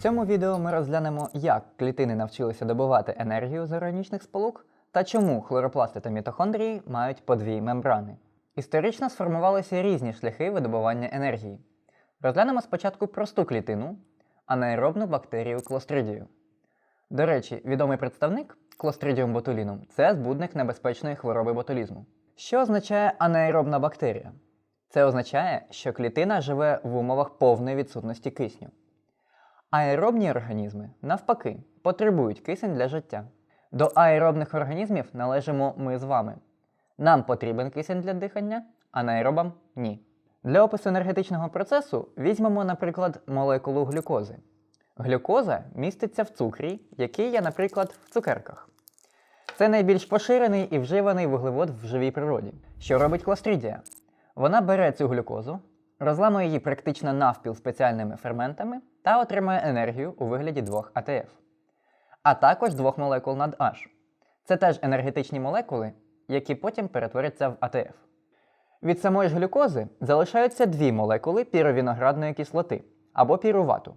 В цьому відео ми розглянемо, як клітини навчилися добувати енергію з органічних сполук та чому хлоропласти та мітохондрії мають по дві мембрани. Історично сформувалися різні шляхи видобування енергії. Розглянемо спочатку просту клітину, анаеробну бактерію клостридію. До речі, відомий представник Clostridium botulinum – це збудник небезпечної хвороби ботулізму. Що означає анаеробна бактерія? Це означає, що клітина живе в умовах повної відсутності кисню. Аеробні організми, навпаки, потребують кисень для життя. До аеробних організмів належимо ми з вами. Нам потрібен кисень для дихання, анаеробам ні. Для опису енергетичного процесу візьмемо, наприклад, молекулу глюкози. Глюкоза міститься в цукрі, який є, наприклад, в цукерках. Це найбільш поширений і вживаний вуглевод в живій природі. Що робить клостридія? Вона бере цю глюкозу, розламує її практично навпіл спеціальними ферментами та отримує енергію у вигляді двох АТФ, а також двох молекул над H. Це теж енергетичні молекули, які потім перетворяться в АТФ. Від самої ж глюкози залишаються дві молекули піровіноградної кислоти або пірувату.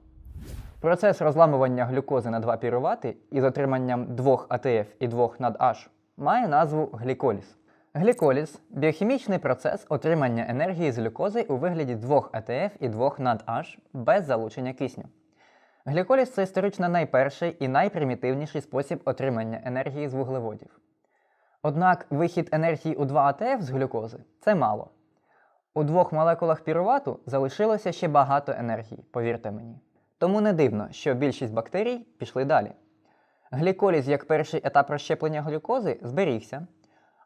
Процес розламування глюкози на два пірувати із отриманням двох АТФ і двох над H має назву гліколіз. Гліколіз біохімічний процес отримання енергії з глюкози у вигляді двох АТФ і двох H без залучення кисню. Гліколіз це історично найперший і найпримітивніший спосіб отримання енергії з вуглеводів. Однак вихід енергії у 2 АТФ з глюкози це мало. У двох молекулах пірувату залишилося ще багато енергії, повірте мені. Тому не дивно, що більшість бактерій пішли далі. Гліколіз як перший етап розщеплення глюкози зберігся,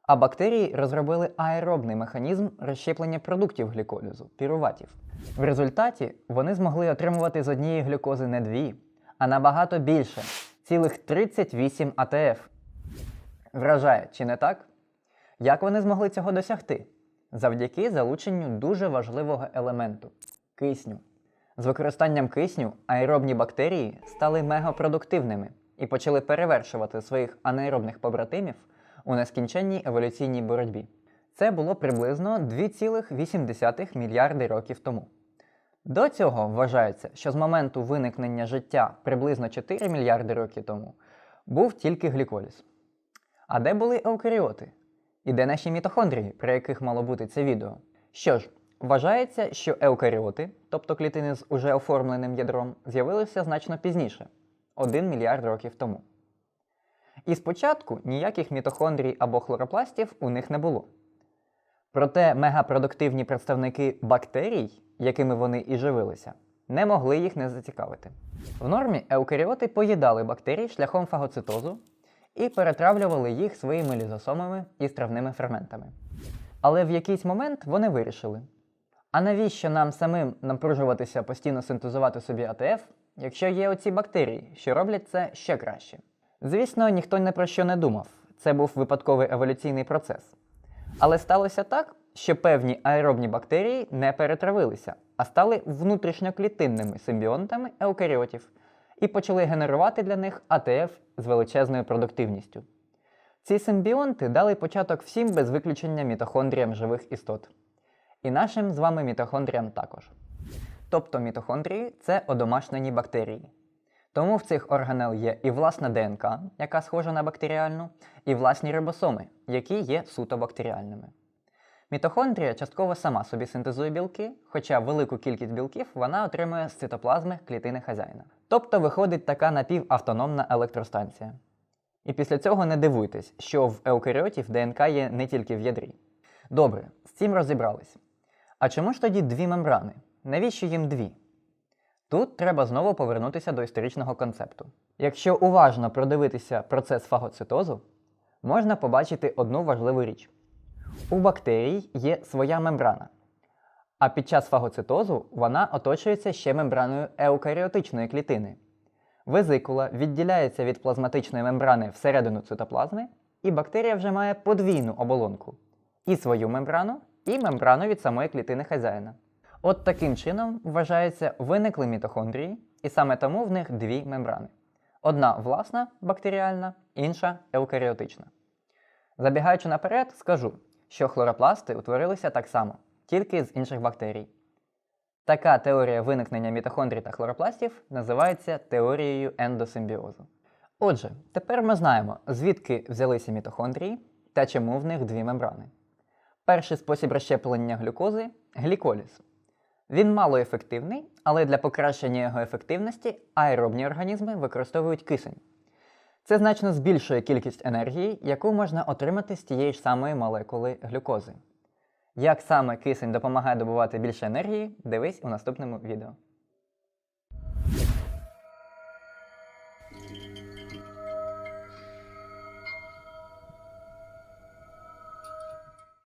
а бактерії розробили аеробний механізм розщеплення продуктів гліколізу піруватів. В результаті вони змогли отримувати з однієї глюкози не дві, а набагато більше цілих 38 АТФ. Вражає, чи не так? Як вони змогли цього досягти? Завдяки залученню дуже важливого елементу кисню. З використанням кисню аеробні бактерії стали мегапродуктивними і почали перевершувати своїх анаеробних побратимів у нескінченній еволюційній боротьбі. Це було приблизно 2,8 мільярди років тому. До цього вважається, що з моменту виникнення життя приблизно 4 мільярди років тому був тільки гліколіз. А де були еукаріоти? І де наші мітохондрії, про яких мало бути це відео? Що ж, вважається, що еукаріоти, тобто клітини з уже оформленим ядром, з'явилися значно пізніше 1 мільярд років тому. І спочатку ніяких мітохондрій або хлоропластів у них не було. Проте мегапродуктивні представники бактерій, якими вони і живилися, не могли їх не зацікавити. В нормі еукаріоти поїдали бактерій шляхом фагоцитозу і перетравлювали їх своїми лізосомами і стравними ферментами. Але в якийсь момент вони вирішили: а навіщо нам самим напружуватися постійно синтезувати собі АТФ, якщо є оці бактерії, що роблять це ще краще? Звісно, ніхто ні про що не думав. Це був випадковий еволюційний процес. Але сталося так, що певні аеробні бактерії не перетравилися, а стали внутрішньоклітинними симбіонтами еукаріотів і почали генерувати для них АТФ з величезною продуктивністю. Ці симбіонти дали початок всім без виключення мітохондріям живих істот. І нашим з вами мітохондріям також. Тобто мітохондрії це одомашнені бактерії. Тому в цих органел є і власна ДНК, яка схожа на бактеріальну, і власні рибосоми, які є суто бактеріальними. Мітохондрія частково сама собі синтезує білки, хоча велику кількість білків вона отримує з цитоплазми клітини хазяїна. Тобто виходить така напівавтономна електростанція. І після цього не дивуйтесь, що в еукаріотів ДНК є не тільки в ядрі. Добре, з цим розібрались. А чому ж тоді дві мембрани? Навіщо їм дві? Тут треба знову повернутися до історичного концепту. Якщо уважно продивитися процес фагоцитозу, можна побачити одну важливу річ. У бактерій є своя мембрана, а під час фагоцитозу вона оточується ще мембраною еукаріотичної клітини. Везикула відділяється від плазматичної мембрани всередину цитоплазми, і бактерія вже має подвійну оболонку і свою мембрану, і мембрану від самої клітини хазяїна. От таким чином вважається виникли мітохондрії, і саме тому в них дві мембрани: одна власна бактеріальна, інша еукаріотична. Забігаючи наперед, скажу, що хлоропласти утворилися так само, тільки з інших бактерій. Така теорія виникнення мітохондрій та хлоропластів називається теорією ендосимбіозу. Отже, тепер ми знаємо, звідки взялися мітохондрії та чому в них дві мембрани. Перший спосіб розщеплення глюкози гліколіз. Він мало ефективний, але для покращення його ефективності аеробні організми використовують кисень. Це значно збільшує кількість енергії, яку можна отримати з тієї ж самої молекули глюкози. Як саме кисень допомагає добувати більше енергії, дивись у наступному відео.